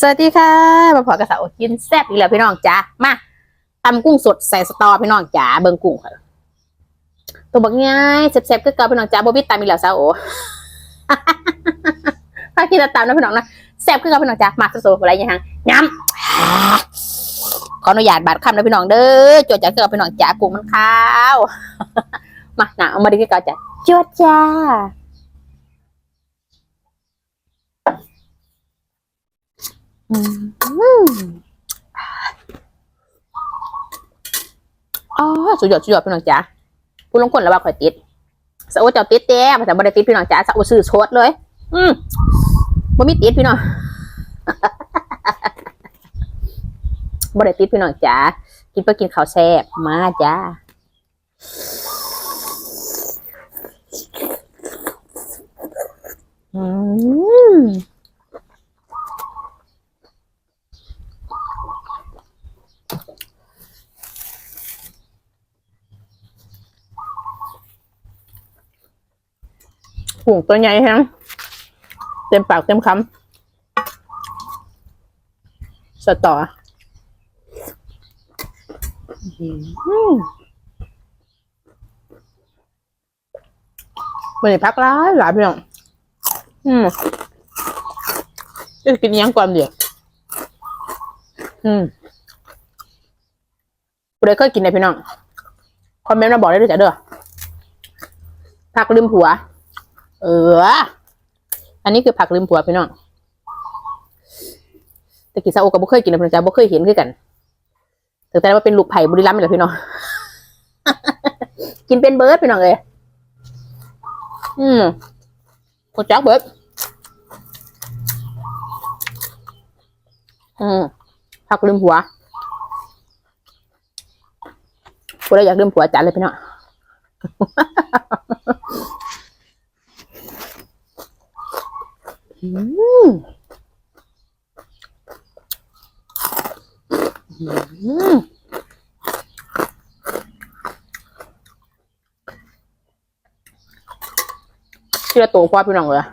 สวัสดีค่ะ มาพอกระสากินแซ่บอีกแล้วพี่น้องจ้ามาตำกุ้งสดใส่สตอพี่น้องจ้าเบิ่งกุ้งค่ะตัวบักง่ายแซ่บๆก็เกาพี่น้องจ้าบ่มีตำอีกแล้วซาโอถ้ากินต่ตำนะพี่น้องนะแซ่บก็เกาพี่น้องจ้ามาสดๆอะไรอย่างเงี้ยย้ำขออนุญาตบาดคำนะพี่น้องเด้อจดจากเกาพี่น้องจ้ากุ้งมันขาวมาหนาเอามาดีก็จ้าจดจ้า อือ๋อสุดยอดสุดยอดพี่น้องจ๋าผู้ลงคนแล้วว่าข่อยติดสาวเจ้าติดแต้มแต่บ่ได้ติดพี่น้องจ๋าสาวซื้อโชดเลย อืมบ่มีติดพี่น้องบ่ได้ติดพี่น้องจ๋ากินเพื่อกินข้าวแซ่บมาจ้าอืม หูตัวใหญ่แฮงเต็มปากเต็มคำสตออืมวันนี้พักร้ายหลายพี่น้อง อืมจะกินยังก่อนเดียวอืมกูได้เคยกินไหนพี่น้อง คอมเมนต์มาบอกได้ด้วยจ้ะเด้อพักลืมผัว เออ อันนี้คือผักลืมผัวพี่น้องแต่กินซาโอกับบุเคยกินนะพี่น้องจ้าบุเคยเห็นคือกันถึงแต่ว่าเป็นลูกไผ่บุรีรัมย์นี่แหละพี่น้อง กินเป็นเบิร์ดพี่น้องเลยอืมกดจักเบิร์ดอืมผักลืมผัวกูเลยอยากลืมผัวจัดเลยพี่น้อง อืมอืมที่ละตัวกว่าพี่น้องเลย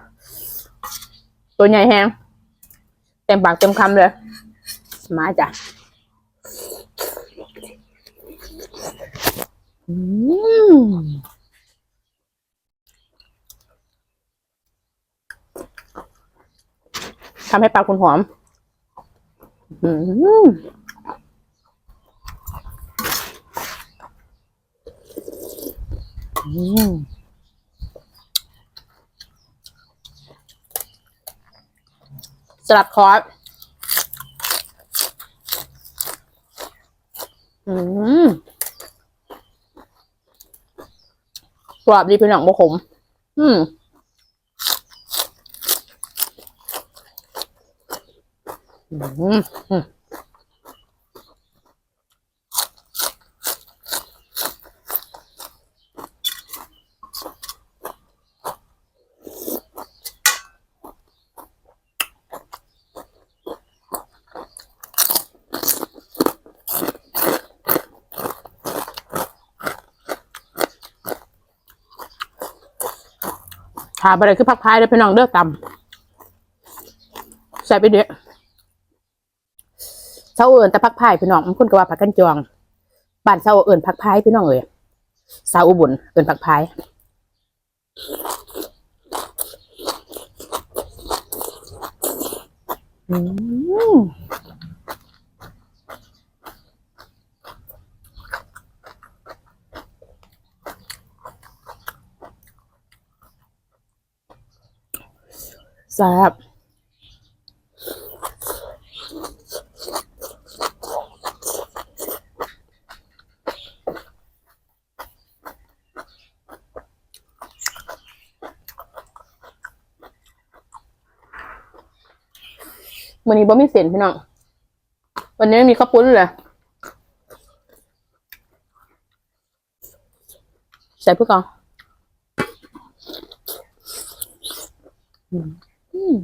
ตัวใหญ่แฮงเต็มปากเต็มคำเลย มาจ้ะอืม ทำให้ปลาคุณหอม อืมอืมสลัดคอสอืมกรอบดีเป็นหนังบะขม อืม อืมอืม ขาไปเลยคือพักพายเลยพี่น้องเด้อตำใส่ไปเด้อาเอิญแต่พักพายพี่น้องมันคนก็ว่าพักกันจองบ้านเศร้าเอิญพักพายพี่น้องเอ้ยสาวอุบลเอิญพักพายอืมแซ่บ วันนี้บ่มีเส้นพี่น้อง วันนี้ไม่มีข้าวปุ้นเลยใส่เพื่อก่อนอืม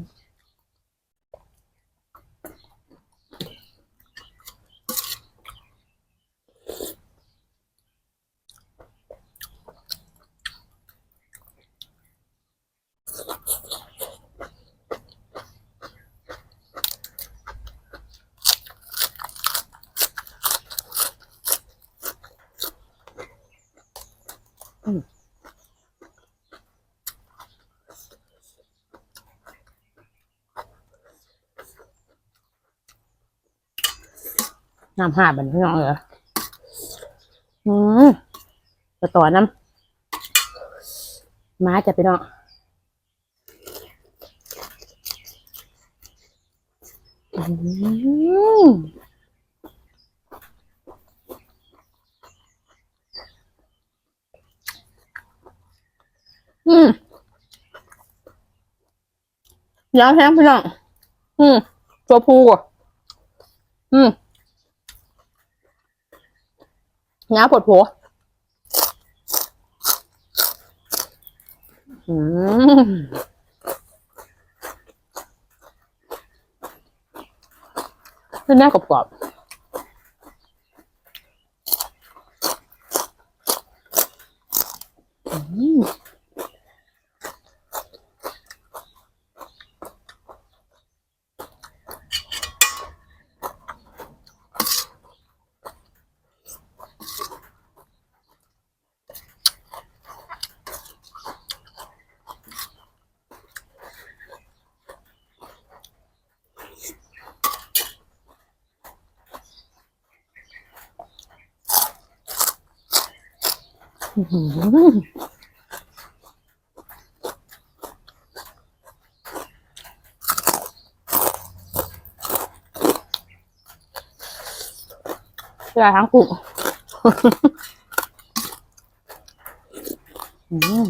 น้ำหาบันพี่น้องเหรออืมไปต่อน้ำม้าจะไปน้องอืมอืมยาวแห้งพี่น้องอืมตัวผู้อะอืม ง้าปวดหัวอืมแน่กรอบๆอืม อื้อหือทั้งกลุ่มอืม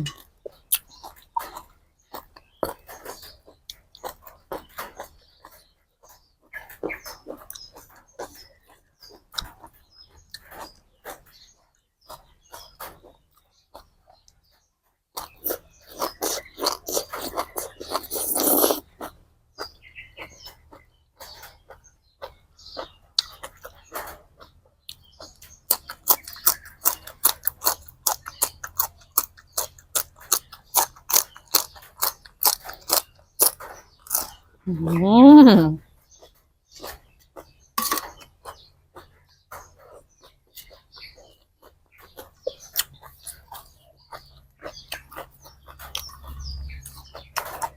ม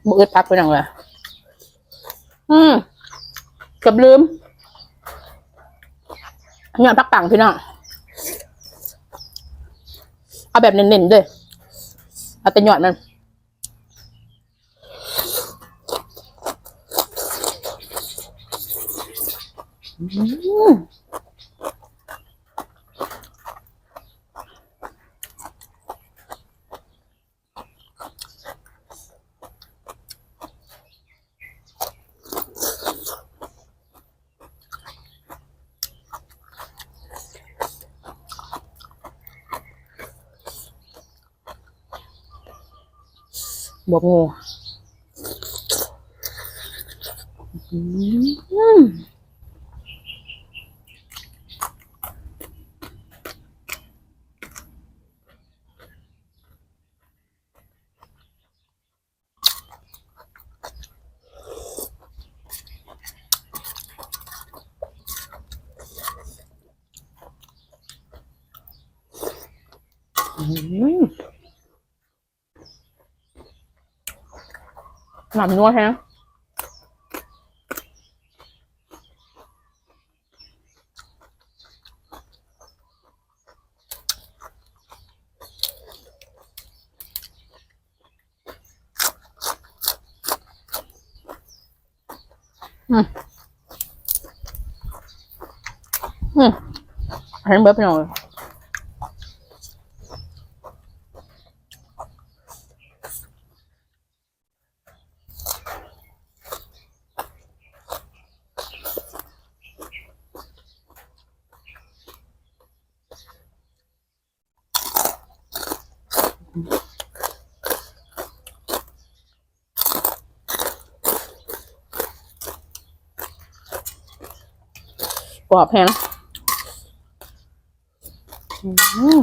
มือพักไปหน่อยเลยอืมเกับลืมหยอดพักปังพี่น้องเอาแบบเน้นๆด้วยเอาแต่หยอดมัน อืมบว กงูอืมอืมหนำนัวแฮะอืมอืมให้เบิร์ดไปหน่อย กรอบแพงอืม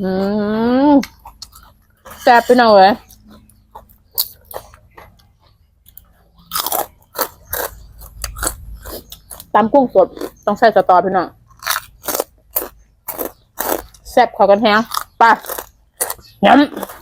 อืมแซ่บไปหน่อยเลยตำกุ้งสดต้องใส่สตอพี่น้องแซ่บขอกันแฮงไปย้ำ